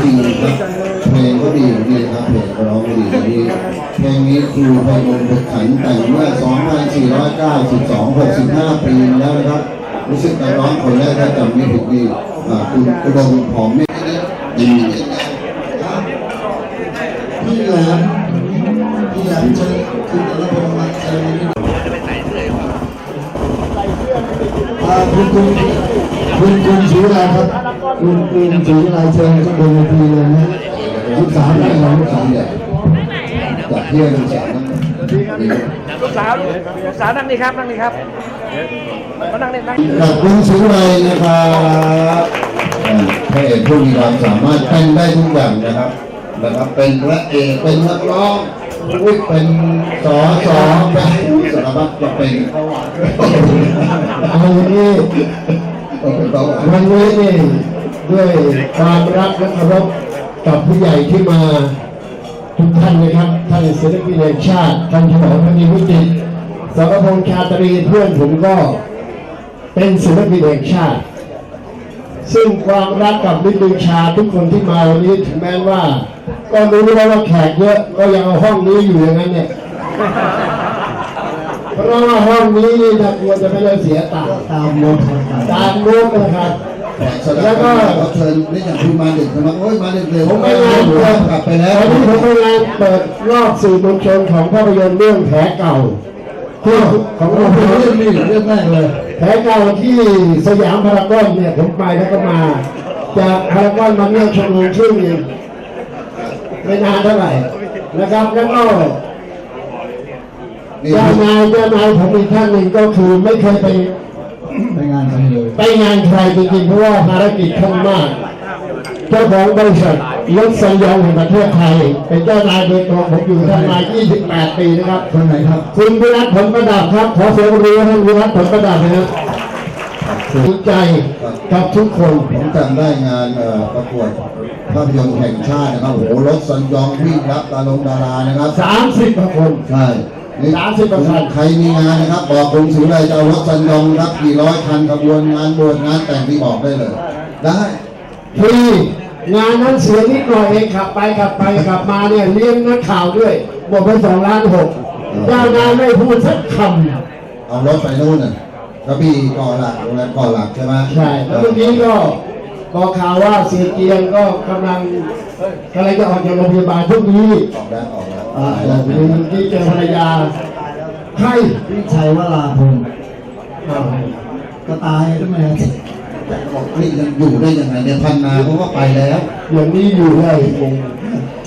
จริงคเพลงก็ดีดีครับเพลงร้องดีดีเพลงนี้ครูไพมลบุตรขันแต่งเมื่อ 2492 65 ปีแล้วนะครับ รู้สึกการร้องคนแรกถ้าจำไม่ผิดนี่คุณกระดงหอมไม่ได้ยินพี่แหลมพี่แหลมจะคือแต่ละคนมาใช้คุณคุณคุณคุณชิวรครับ คุณคุณศรีวิไลเชิญข้างบนเวทีเลยนะลูกสาวได้หรอลูกสาวเนี่ยจากเที่ยวลูกสาวนั่งลูกสาวลูกสาวนั่งนี่ครับนั่งนี่ครับมานั่งนี่นั่งกับคุณศรีวิไลนะครับพระเอกผู้มีความสามารถเป็นได้ทุกอย่างนะครับนะครับเป็นพระเอกเป็นนักร้องอุ๊ยเป็นสอสอเป็นสารพัดจะเป็นเอาวันนี้เป็นเบาวันนี้นี่ ด้วยความรักและเคารพกับผู้ใหญ่ที่มาทุกท่านนะครับ ท่านศิลปินแห่งชาติ ท่านถนอมพนีวิจิตสรพงษ์ชาตรีเพื่อนผมก็เป็นศิลปินแห่งชาติ ซึ่งความรักกับมิตรชาทุกคนที่มาวันนี้ถึงแม้ว่า ก็รู้แล้วว่าแขกเยอะก็ยังเอาห้องนี้อยู่อย่างนั้นเนี่ยเพราะว่าห้องนี้นี่นะกลัวจะไม่ได้เสียตังค์ตามโน้ตตามโน้ตนะครับ แสดงว่าเขาเชิญนี่อย่างคุณมาดึกใช่ไหมโอ้ยมาดึกเร็วผมไปงานเดิเปิดกลับไปแล้ววันนี้ผมไปงานเปิดรอบสื่อมวลชนของภาพยนตร์เรื่องแผลเก่าที่ของโอ้เราโหเรื่องนี้เรื่องแรกเลยแผลเก่าที่สยามพารากอนเนี่ยผมไปแล้วก็มา จากพารากอนมาเนี่ยชั่วโมงครึ่งเองไม่นานเท่าไหร่นะครับแล้วก็นี่เจ้านายเจ้านายผมอีกท่านหนึ่งก็คือไม่เคยไป ไปงานใครเลยไปงานใครจริงๆเพราะว่าภารกิจข้างมากเจ้าของบริษัทรถสัญญาณแห่งประเทศไทย เป็นเจ้านายโดยตรงผมอยู่ท่านมา 28 ปีนะครับคนไหนครับ คุณวิรัตผลประดับครับ ขอเสียงปรบมือให้ท่านวิรัตผลประดับนะครับดีใจกับทุกคนผมจำได้งานเอ่อประกวดภาพยนตร์แห่งชาตินะครับโอ้โหรถสัญจรวิ่งรับดารงดารานะครับ 30กว่าคนใช่ นี่สามสิบกว่าคันใครมีงานนะครับ บอกกรุงศรีเลยจะเอารถสัญจรรับกี่ร้อยคันขบวนงานบวชงานแต่งที่บอกได้เลย ได้ฟรีงานนั้นเสียนิดหน่อยเองขับไปขับไปขับมาเนี่ยเลี้ยงนักข่าวด้วยหมดไปสองล้านหกเจ้านายไม่พูดสักคำเอารถไปนู่นน่ะกระบี่ก่อหลักโรงแรมก่อหลักใช่ไหมใช่แล้วเมื่อกี้ก็บอกข่าวว่าเสียเกียงก็กำลังกำลังจะออกจากโรงพยาบาลพรุ่งนี้ออกแล้วออกแล้ว อ่าหายแล้วเมื่อกี้เจอภรรยาใครวิชัยวราพงศ์อ้าวก็ตายทำไมอะแต่บอกนี่ยังอยู่ได้ยังไงเนี่ยพันนาเขาก็ไปแล้วอย่างนี้อยู่ได้คง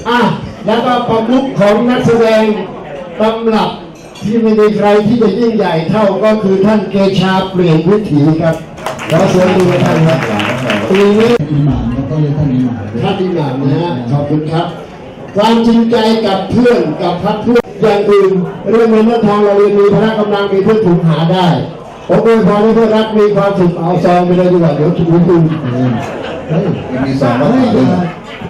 อะแล้วก็ประมุขของนักแสดงตำรับที่ไม่มีใครที่จะยิ่งใหญ่เท่าก็คือท่านเกชาเปลี่ยนวิถีครับขอเสียงดูท่านครับปีนี้มีหมานแล้วก็เรียกท่านมีหมานด้วยท่านที่หนามนะฮะขอบคุณครับ ความจริงใจกับเพื่อนกับพักเพื่อนอย่างอื่นเรื่องเงินเรื่องทองเราเรียนมีพละกำลังมีเพื่อนถูกหาได้ผมอวยพรให้เพื่อนรักมีความสุขเอาซองไปเลยดีกว่าเดี๋ยวถูกคุณมีสองเฮ้รถยด้วยน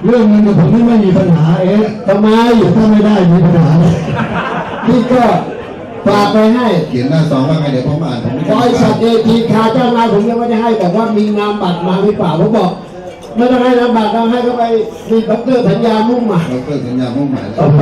เรื่องเงินผมนี่ไม่มีปัญหาเอ๊ะทำไมถ้าไม่ได้มีปัญหาเลยนี่ก็ฝากไปให้เขียนหน้าซองว่าไงเดี๋ยวผมอ่านผมไม่บริษัทเอทีคาเจ้านายผมยังไม่ได้ให้แต่ว่ามีนามบัตรมาหรือเปล่าผมบอก ไม่ต้องให้นามบัตรต้องให้เขาไปมีด็อกเตอร์สัญญามุ่งหมายเราเกิดสัญญามุ่งหมายต้องไป